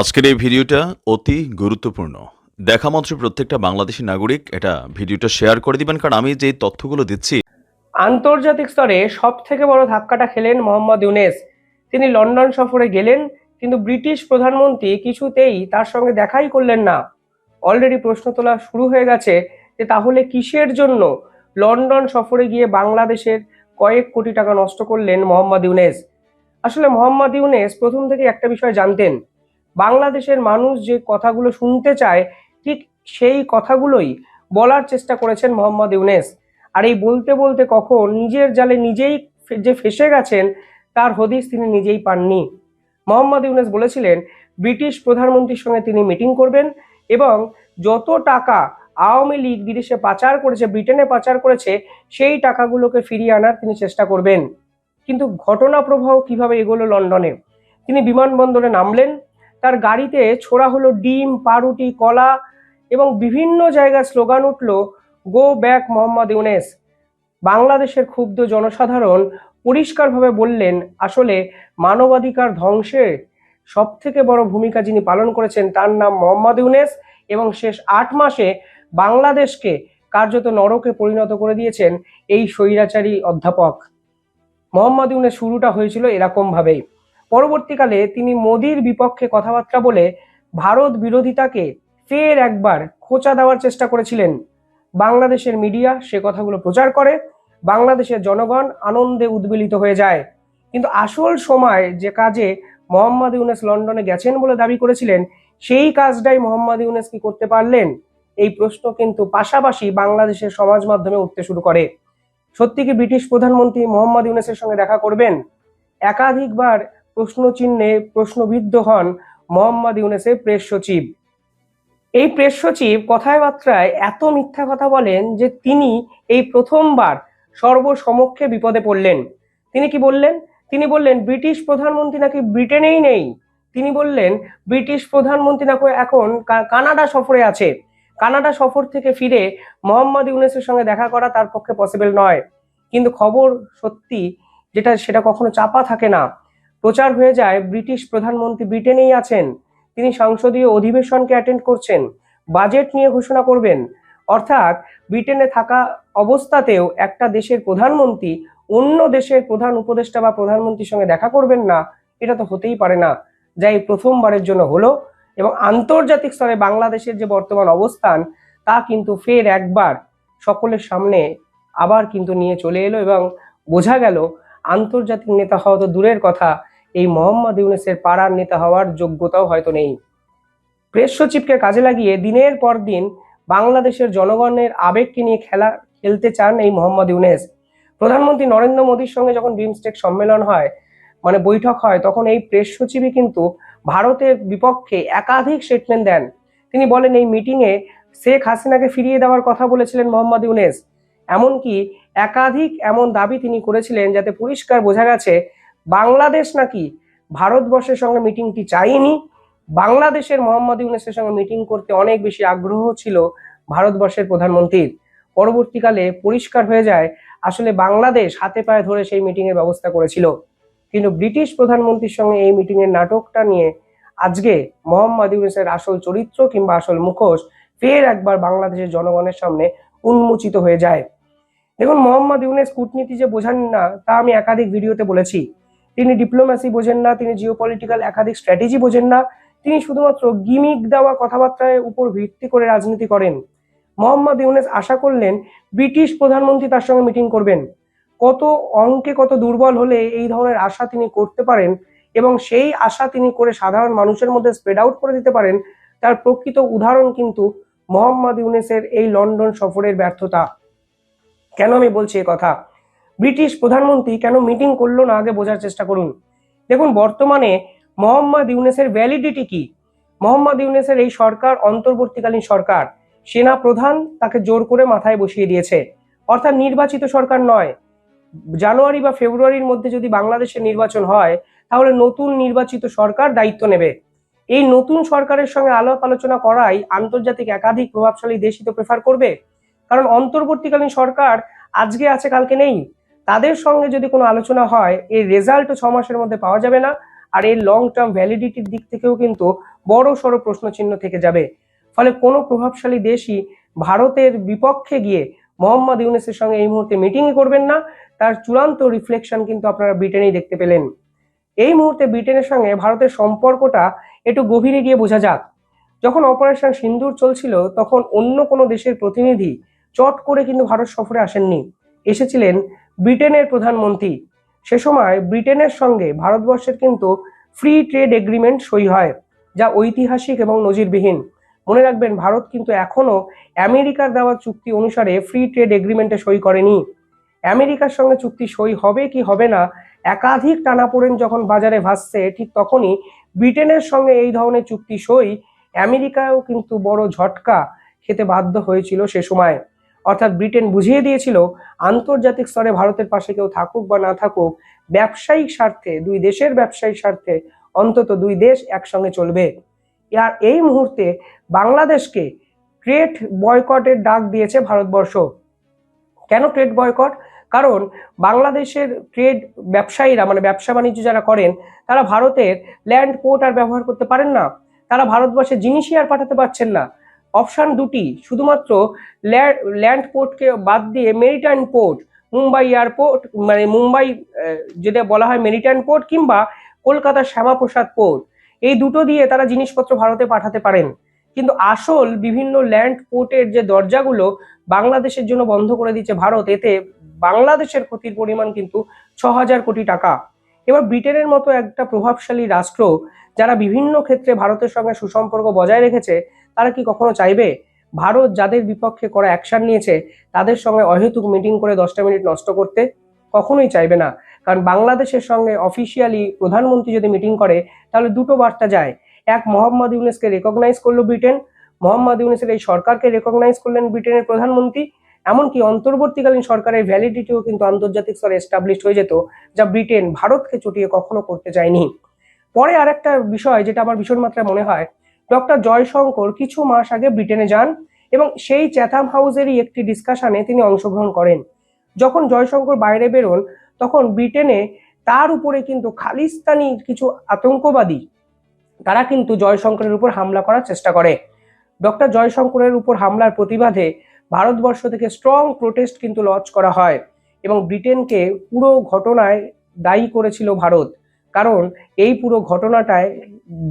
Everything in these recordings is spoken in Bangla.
আজকের এই ভিডিওটা অতি গুরুত্বপূর্ণ। দেখা মাত্র প্রত্যেকটা বাংলাদেশি নাগরিক এটা ভিডিওটা শেয়ার করে দিবেন, কারণ আমি যে তথ্যগুলো দিচ্ছি। আন্তর্জাতিক স্তরে সব থেকে বড় ধাক্কাটা খেলেন মোহাম্মদ ইউনেস। তিনি লন্ডন সফরে গেলেন, কিন্তু ব্রিটিশ প্রধানমন্ত্রী কিছুতেই তার সঙ্গে দেখাই করলেন না। অলরেডি প্রশ্ন তোলা শুরু হয়ে গেছে যে তাহলে কিসের জন্য লন্ডন সফরে গিয়ে বাংলাদেশের কয়েক কোটি টাকা নষ্ট করলেন মোহাম্মদ ইউনেস? আসলে মোহাম্মদ ইউনেস প্রথম থেকে একটা বিষয় জানতেন বাংলাদেশের মানুষ যে কথাগুলো শুনতে চায়, ঠিক সেই কথাগুলোই বলার চেষ্টা করেছেন মোহাম্মদ ইউনেস। আর এই বলতে বলতে কখন নিজের জালে নিজেই যে ফেসে গেছেন, তার হদিস তিনি নিজেই পাননি। মোহাম্মদ ইউনেস বলেছিলেন, ব্রিটিশ প্রধানমন্ত্রীর সঙ্গে তিনি মিটিং করবেন এবং যত টাকা আওয়ামী লীগ বিদেশে পাচার করেছে, ব্রিটেনে পাচার করেছে, সেই টাকাগুলোকে ফিরিয়ে আনার তিনি চেষ্টা করবেন। কিন্তু ঘটনা প্রবাহ কীভাবে এগোলো লন্ডনে? তিনি বিমানবন্দরে নামলেন তার গাড়িতে ছোড়া হলো ডিম, পাউরুটি, কলা এবং বিভিন্ন জায়গায় স্লোগান উঠল গো ব্যাক মোহাম্মদ ইউনেস। বাংলাদেশের ক্ষুব্ধ জনসাধারণ পরিষ্কারভাবে বললেন, আসলে মানবাধিকার ধ্বংসে সব থেকে বড় ভূমিকা যিনি পালন করেছেন তার নাম মোহাম্মদ ইউনেস এবং শেষ আট মাসে বাংলাদেশকে কার্যত নরকে পরিণত করে দিয়েছেন এই স্বৈরাচারী অধ্যাপক। মোহাম্মদ ইউনেস শুরুটা হয়েছিল এরকম ভাবেই পরবর্তীকালে তিনি মোদির বিপক্ষে কথাবার্তা বলে ভারত বিরোধিতাকে ফের একবার খোঁচা দেওয়ার চেষ্টা করেছিলেন। বাংলাদেশের মিডিয়া সে কথাগুলো প্রচার করে, বাংলাদেশের জনগণ আনন্দে উদ্বেলিত হয়ে যায়। কিন্তু আসল সময় যে কাজে মোহাম্মদ ইউনেস লন্ডনে গেছেন বলে দাবি করেছিলেন, সেই কাজটাই মোহাম্মদ ইউনেস কি করতে পারলেন? এই প্রশ্ন কিন্তু পাশাপাশি বাংলাদেশের সমাজ মাধ্যমে উঠতে শুরু করে। সত্যি কি ব্রিটিশ প্রধানমন্ত্রী মোহাম্মদ ইউনেসের সঙ্গে দেখা করবেন? একাধিকবার প্রশ্ন চিহ্নে প্রশ্নবিদ্ধ হন মোহাম্মদ ইউনেসের প্রেস সচিব। এই প্রেস সচিব কথায় বার্তায় এত মিথ্যা কথা বলেন যে তিনি এই প্রথমবার সর্বসমক্ষে বিপদে পড়লেন। তিনি কি বললেন? তিনি বললেন, ব্রিটিশ প্রধানমন্ত্রী নাকি ব্রিটেনেই নেই। তিনি বললেন, ব্রিটিশ প্রধানমন্ত্রী নাকি এখন কানাডা সফরে আছে। কানাডা সফর থেকে ফিরে মোহাম্মদ ইউনেসের সঙ্গে দেখা করা তার পক্ষে পসিবল নয়। কিন্তু খবর সত্যি যেটা, সেটা কখনো চাপা থাকে না। প্রচার হয়ে যায় ব্রিটিশ প্রধানমন্ত্রী ব্রিটেনেই আছেন। তিনি সংসদীয় অধিবেশনকে অ্যাটেন্ড করছেন বাজেট নিয়ে ঘোষণা করবেন। অর্থাৎ ব্রিটেনে থাকা অবস্থাতেও একটা দেশের প্রধানমন্ত্রী অন্য দেশের প্রধান উপদেষ্টা বা প্রধানমন্ত্রীর সঙ্গে দেখা করবেন না, এটা তো হতেই পারে না। যা এই প্রথমবারের জন্য হলো এবং আন্তর্জাতিক স্তরে বাংলাদেশের যে বর্তমান অবস্থান, তা কিন্তু ফের একবার সকলের সামনে আবার কিন্তু নিয়ে চলে এলো এবং বোঝা গেল আন্তর্জাতিক নেতা হওয়া তো দূরের কথা। এই মোহাম্মদ ইউনেসের পাড়ার নেতা হওয়ার যোগ্যতাও হয়তো নেই। প্রেস সচিবকে কাজে লাগিয়ে দিনের পর দিন বাংলাদেশের জনগণের আবেগকে নিয়ে খেলা, খেলতে চান এই মোহাম্মদ ইউনেস। প্রধানমন্ত্রী নরেন্দ্র মোদীর সঙ্গে যখন বিমস্টেক সম্মেলন হয় মানে বৈঠক হয়, তখন এই প্রেস সচিবই কিন্তু ভারতের বিপক্ষে একাধিক স্টেটমেন্ট দেন। তিনি বলেন, এই মিটিংয়ে শেখ হাসিনাকে ফিরিয়ে দেওয়ার কথা বলেছিলেন মোহাম্মদ ইউনেস। এমনকি একাধিক এমন দাবি তিনি করেছিলেন যাতে পরিষ্কার বোঝা গেছে বাংলাদেশ নাকি ভারতবর্ষের সঙ্গে মিটিংটি চাইনি বাংলাদেশের মোহাম্মদ ইউনেসের সঙ্গে মিটিং করতে অনেক বেশি আগ্রহ ছিল ভারতবর্ষের প্রধানমন্ত্রীর। পরবর্তীকালে পরিষ্কার হয়ে যায়, আসলে বাংলাদেশ হাতে পায়ে ধরে সেই মিটিং এর ব্যবস্থা করেছিল। কিন্তু ব্রিটিশ প্রধানমন্ত্রীর সঙ্গে এই মিটিং এর নাটকটা নিয়ে আজকে মোহাম্মদ ইউনেসের আসল চরিত্র কিংবা আসল মুখোশ ফের একবার বাংলাদেশের জনগণের সামনে উন্মোচিত হয়ে যায়। দেখুন, মোহাম্মদ ইউনেস কূটনীতি যে বোঝান না, তা আমি একাধিক ভিডিওতে বলেছি। তিনি ডিপ্লোম্যাসি বোঝেন না, তিনি জিওপলিটিক্যাল একাধিক স্ট্র্যাটেজি বোঝেন না, তিনি শুধুমাত্র গিমিক দেওয়া কথাবার্তার উপর ভিত্তি করে রাজনীতি করেন। মোহাম্মদ ইউনেস আশা করলেন ব্রিটিশ প্রধানমন্ত্রী তার সঙ্গে মিটিং করবেন। কত অঙ্কে কত দুর্বল হলে এই ধরনের আশা তিনি করতে পারেন এবং সেই আশা তিনি করে সাধারণ মানুষের মধ্যে স্প্রেড আউট করে দিতে পারেন, তার প্রকৃত উদাহরণ কিন্তু মোহাম্মদ ইউনেসের এই লন্ডন সফরের ব্যর্থতা। কেন আমি বলছি কথা? ব্রিটিশ প্রধানমন্ত্রী কেন মিটিং করল না আগে বোঝার চেষ্টা করুন। দেখুন, বর্তমানে মোহাম্মদ ইউনেসের ভ্যালিডিটি কি? মোহাম্মদ ইউনেসের এই সরকার, অন্তর্বর্তীকালীন সরকার, সেনা প্রধান তাকে জোর করে মাথায় বসিয়ে দিয়েছে। অর্থাৎ নির্বাচিত সরকার নয়। জানুয়ারি বা ফেব্রুয়ারির মধ্যে যদি বাংলাদেশের নির্বাচন হয়, তাহলে নতুন নির্বাচিত সরকার দায়িত্ব নেবে। এই নতুন সরকারের সঙ্গে আলাপ আলোচনা করাই আন্তর্জাতিক একাধিক প্রভাবশালী দেশই তো প্রেফার করবে। কারণ অন্তর্বর্তীকালীন সরকার আজকে আছে, কালকে নেই। তাদের সঙ্গে যদি কোনো আলোচনা হয়, এর রেজাল্ট ছ মাসের মধ্যে পাওয়া যাবে না। আর এর লং টার্ম ভ্যালিডিটির দিক থেকেও কিন্তু বড় সড়ো প্রশ্নচিহ্ন থেকে যাবে। ফলে কোনো প্রভাবশালী দেশই ভারতের বিপক্ষে গিয়ে মোহাম্মদ ইউনেসের সঙ্গে এই মুহূর্তে মিটিংই করবেন না। তার চূড়ান্ত রিফ্লেকশন কিন্তু আপনারা ব্রিটেনেই দেখতে পেলেন। এই মুহূর্তে ব্রিটেনের সঙ্গে ভারতের সম্পর্কটা একটু গভীরে গিয়ে বোঝা যাক। যখন অপারেশন সিন্দুর চলছিল, তখন অন্য কোনো দেশের প্রতিনিধি চট করে কিন্তু ভারত সফরে আসেননি। এসেছিলেন ব্রিটেনের প্রধানমন্ত্রী। সে সময় ব্রিটেনের সঙ্গে ভারতবর্ষের কিন্তু ফ্রি ট্রেড এগ্রিমেন্ট সই হয়, যা ঐতিহাসিক এবং নজিরবিহীন। মনে রাখবেন, ভারত কিন্তু এখনও আমেরিকার দেওয়া চুক্তি অনুসারে ফ্রি ট্রেড এগ্রিমেন্টে সই করেনি। আমেরিকার সঙ্গে চুক্তি সই হবে কি হবে না, একাধিক টানাপোড়েন যখন বাজারে ভাসছে, ঠিক তখনই ব্রিটেনের সঙ্গে এই ধরনের চুক্তি সই আমেরিকাও কিন্তু বড় ঝটকা খেতে বাধ্য হয়েছিল সে সময়। অর্থাৎ ব্রিটেন বুঝিয়ে দিয়েছিল, আন্তর্জাতিক স্তরে ভারতের পাশে কেউ থাকুক বা না থাকুক, ব্যবসায়িক স্বার্থে, দুই দেশের ব্যবসায়িক স্বার্থে অন্তত দুই দেশ একসঙ্গে চলবে। আর এই মুহূর্তে বাংলাদেশকে ট্রেড বয়কটের ডাক দিয়েছে ভারতবর্ষ। কেন ট্রেড বয়কট? কারণ বাংলাদেশের ট্রেড ব্যবসায়ীরা মানে ব্যবসা বাণিজ্য যারা করেন, তারা ভারতের ল্যান্ড পোর্ট আর ব্যবহার করতে পারেন না। তারা ভারতবর্ষে জিনিসই আর পাঠাতে পারছেন না। অপশন দুটি, শুধুমাত্র ল্যান্ড পোর্টকে বাদ দিয়ে মেরিটাইন পোর্ট, মুম্বাই এয়ারপোর্ট মানে মুম্বাই যেটা বলা হয় মেরিটাইন পোর্ট কিংবা কলকাতার শ্যামাপ্রসাদ পোর্ট। এই দুটো দিয়ে তারা জিনিসপত্র ভারতে পাঠাতে পারেন। কিন্তু আসল বিভিন্ন ল্যান্ড পোর্টের যে দরজাগুলো বাংলাদেশের জন্য বন্ধ করে দিচ্ছে ভারত, এতে বাংলাদেশের ক্ষতির পরিমাণ কিন্তু ছ হাজার কোটি টাকা। এবার ব্রিটেনের মতো একটা প্রভাবশালী রাষ্ট্র, যারা বিভিন্ন ক্ষেত্রে ভারতের সঙ্গে সুসম্পর্ক বজায় রেখেছে তারা কি কখনো চাইবে? ভারত যাদের বিপক্ষে করা অ্যাকশন নিয়েছে, তাদের সঙ্গে অহেতুক মিটিং করে দশটা মিনিট নষ্ট করতে কখনোই চাইবে না। কারণ বাংলাদেশের সঙ্গে অফিসিয়ালি প্রধানমন্ত্রী যদি মিটিং করে, তাহলে দুটো বার্তা যায়। এক, মোহাম্মদ ইউনেসকে রেকগনাইজ করল ব্রিটেন। মোহাম্মদ ইউনেসের এই সরকারকে রেকগনাইজ করলেন ব্রিটেনের প্রধানমন্ত্রী। এমনকি অন্তর্বর্তীকালীন সরকারের ভ্যালিডিটিও কিন্তু আন্তর্জাতিক স্তরে এস্টাবলিশ হয়ে যেত, যা ব্রিটেন ভারতকে চটিয়ে কখনো করতে চায়নি পরে আরেকটা বিষয়, যেটা আমার ভীষণ মাত্রায় মনে হয় ডক্টর জয়শঙ্কর কিছু মাস আগে ব্রিটেনে যান এবং সেই চ্যাথাম হাউসেরই একটি ডিসকাশনে তিনি অংশগ্রহণ করেন। যখন জয়শঙ্কর বাইরে বেরোন, তখন ব্রিটেনে তার উপরে কিন্তু খালিস্তানি কিছু আতঙ্কবাদী, তারা কিন্তু জয়শঙ্করের উপর হামলা করার চেষ্টা করে। ডক্টর জয়শঙ্করের উপর হামলার প্রতিবাদে ভারতবর্ষ থেকে স্ট্রং প্রোটেস্ট কিন্তু লঞ্চ করা হয় এবং ব্রিটেনকে পুরো ঘটনায় দায়ী করেছিল ভারত। কারণ এই পুরো ঘটনাটায়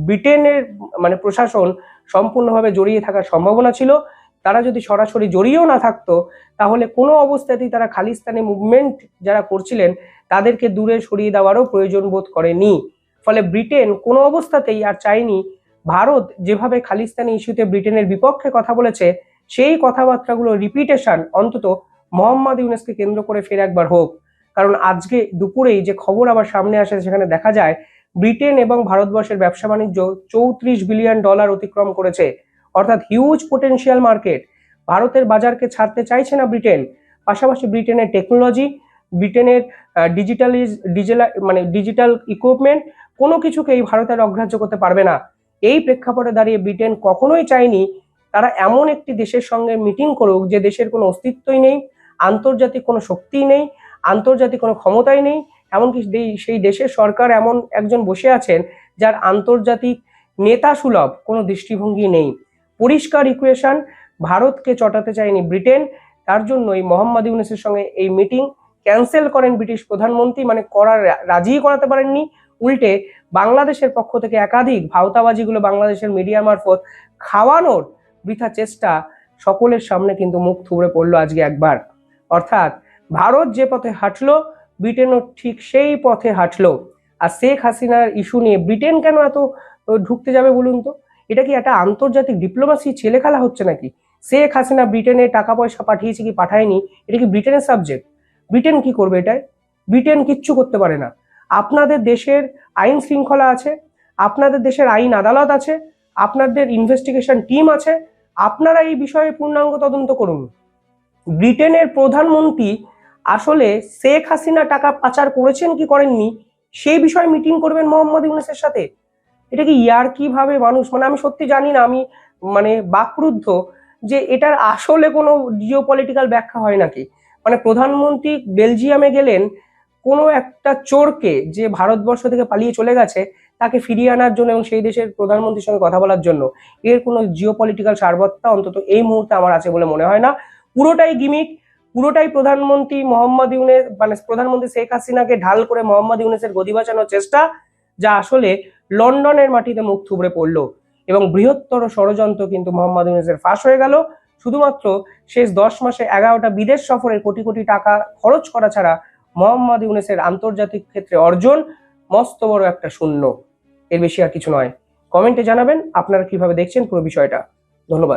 ব্রিটেনের মানে প্রশাসন সম্পূর্ণভাবে জড়িয়ে থাকার সম্ভাবনা ছিল। তারা যদি সরাসরি জড়িয়েও না থাকতো, তাহলে কোনো অবস্থাতেই তারা খালিস্তানি মুভমেন্ট যারা করছিলেন, তাদেরকে দূরে সরিয়ে দেওয়ারও প্রয়োজন বোধ করেনি। ফলে ব্রিটেন কোনো অবস্থাতেই আর চায়নি ভারত যেভাবে খালিস্তানি ইস্যুতে ব্রিটেনের বিপক্ষে কথা বলেছে, সেই কথাবার্তাগুলো রিপিটেশন অন্তত মোহাম্মদ ইউনেসকে কেন্দ্র করে ফের একবার হোক। কারণ আজকে দুপুরেই যে খবর আবার সামনে আসে সেখানে দেখা যায় ব্রিটেন এবং ভারতবর্ষের ব্যবসা বাণিজ্য চৌত্রিশ বিলিয়ন ডলার অতিক্রম করেছে। অর্থাৎ হিউজ পোটেনশিয়াল মার্কেট ভারতের বাজারকে ছাড়তে চাইছে না ব্রিটেন। পাশাপাশি ব্রিটেনের টেকনোলজি ব্রিটেনের ডিজিটাল মানে ডিজিটাল ইকুইপমেন্ট কোনো কিছুকে এই ভারতের অগ্রাহ্য করতে পারবে না। এই প্রেক্ষাপটে দাঁড়িয়ে ব্রিটেন কখনোই চায়নি তারা এমন একটি দেশের সঙ্গে মিটিং করুক যে দেশের কোনো অস্তিত্বই নেই, আন্তর্জাতিক কোনো শক্তিই নেই, আন্তর্জাতিক কোনো ক্ষমতাই নেই এমনকি সেই- দেশের সরকার এমন একজন বসে আছেন যার আন্তর্জাতিক নেতা সুলভ কোনো দৃষ্টিভঙ্গি নেই। পরিষ্কার ইকুয়েশন ভারতকে চটাতে চায়নি ব্রিটেন, তার জন্যই মোহাম্মদ ইউনুসের সঙ্গে এই মিটিং ক্যান্সেল করেন ব্রিটিশ প্রধানমন্ত্রী মানে করার রাজিই করাতে পারেননি। উল্টে বাংলাদেশের পক্ষ থেকে একাধিক ভাওতাবাজিগুলো বাংলাদেশের মিডিয়া মারফত খাওয়ানোর বৃথা চেষ্টা সকলের সামনে কিন্তু মুখ থুবড়ে পড়ল আজকে একবার। অর্থাৎ ভারত যে পথে হাঁটলো ব্রিটেনও ঠিক সেই পথে হাঁটলো। আর শেখ হাসিনার ইস্যু নিয়ে ব্রিটেন কেন এত ঢুকতে যাবে বলুন তো? এটা কি একটা আন্তর্জাতিক ডিপ্লোমাসি ছেলে খেলা হচ্ছে নাকি? শেখ হাসিনা ব্রিটেনে টাকা পয়সা পাঠিয়েছে কি পাঠায়নি? এটা কি ব্রিটেনের সাবজেক্ট ব্রিটেন কি করবে এটায় ব্রিটেন কিচ্ছু করতে পারে না। আপনাদের দেশের আইন শৃঙ্খলা আছে, আপনাদের দেশের আইন আদালত আছে, আপনাদের ইনভেস্টিগেশন টিম আছে, আপনারা এই বিষয়ে পূর্ণাঙ্গ তদন্ত করুন। ব্রিটেনের প্রধানমন্ত্রী আসলে শেখ হাসিনা টাকা পাচার করেছেন কি করেননি? সেই বিষয়ে মিটিং করবেন মোহাম্মদ ইউনুসের সাথে? এটা কি ইয়ার কীভাবে মানুষ? মানে আমি সত্যি জানি না, আমি মানে বাকরুদ্ধ যে এটার আসলে কোনো জিও পলিটিক্যাল ব্যাখ্যা হয় নাকি? মানে প্রধানমন্ত্রী বেলজিয়ামে গেলেন, কোনো একটা চোরকে যে ভারতবর্ষ থেকে পালিয়ে চলে গেছে, তাকে ফিরিয়ে আনার জন্য এবং সেই দেশের প্রধানমন্ত্রীর সঙ্গে কথা বলার জন্য। এর কোনো জিও পলিটিক্যাল সারবত্তা অন্তত এই মুহূর্তে আমার আছে বলে মনে হয় না। পুরোটাই গিমিক পুরোটাই প্রধানমন্ত্রী মোহাম্মদ ইউনেস মানে প্রধানমন্ত্রী শেখ হাসিনাকে ঢাল করে মোহাম্মদ ইউনেসের গদি বাঁচানোর চেষ্টা, যা আসলে লন্ডনের মাটিতে মুখ থুবড়ে পড়ল। এবং বৃহত্তর ষড়যন্ত্র কিন্তু মোহাম্মদ ইউনেসের ফাঁস হয়ে গেল। শুধুমাত্র শেষ দশ মাসে এগারোটা বিদেশ সফরে কোটি কোটি টাকা খরচ করা ছাড়া মোহাম্মদ ইউনেসের আন্তর্জাতিক ক্ষেত্রে অর্জন মস্ত বড় একটা শূন্য। এর বেশি আর কিছু নয়। কমেন্টে জানাবেন আপনারা কীভাবে দেখছেন পুরো বিষয়টা। ধন্যবাদ।